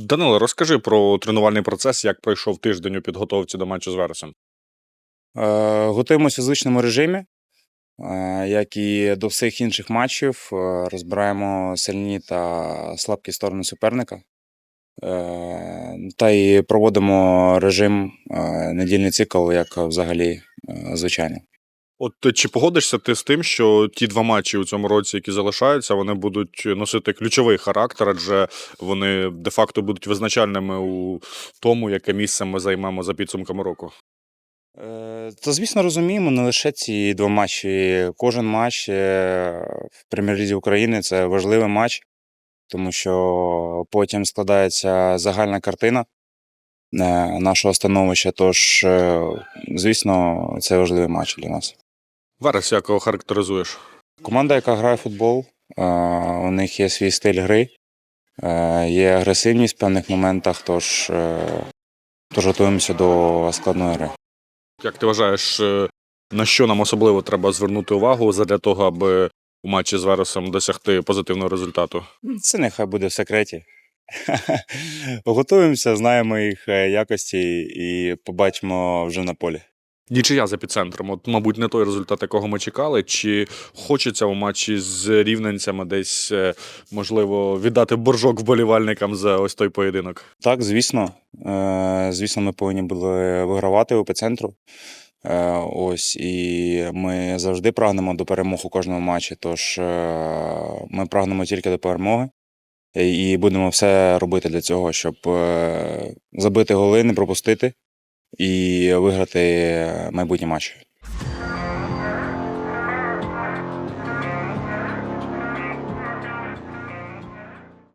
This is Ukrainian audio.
Данило, розкажи про тренувальний процес, як пройшов тиждень у підготовці до матчу з Вересом. Е, Готуємося в звичному режимі, е, як і до всіх інших матчів. Е, Розбираємо сильні та слабкі сторони суперника. Та й проводимо режим недільний цикл, як взагалі звичайно. От чи погодишся ти з тим, що ті два матчі у цьому році, які залишаються, вони будуть носити ключовий характер, адже вони де-факто будуть визначальними у тому, яке місце ми займемо за підсумками року. Е, То, звісно, розуміємо, не лише ці два матчі. Кожен матч е, в Прем'єр-лізі України це важливий матч, тому що потім складається загальна картина е, нашого становища. Тож, звісно, це важливий матч для нас. Верес, як його характеризуєш? Команда, яка грає в футбол, е, у них є свій стиль гри, е, є агресивність в певних моментах, тож, е, тож готуємося до складної гри. Як ти вважаєш, на що нам особливо треба звернути увагу для того, аби у матчі з Вересом досягти позитивного результату? Це нехай буде в секреті. Готуємося, знаємо їх якості і побачимо вже на полі. Нічия з епіцентром, от, мабуть, не той результат, якого ми чекали. Чи хочеться у матчі з рівненцями десь, е, можливо, віддати боржок вболівальникам за ось той поєдинок? Так, звісно. Е, Звісно, ми повинні були вигравати у епіцентру. Е, Ось, і ми завжди прагнемо до перемог у кожному матчі. Тож ми прагнемо тільки до перемоги. І будемо все робити для цього, щоб забити голи, не пропустити і виграти майбутні матч.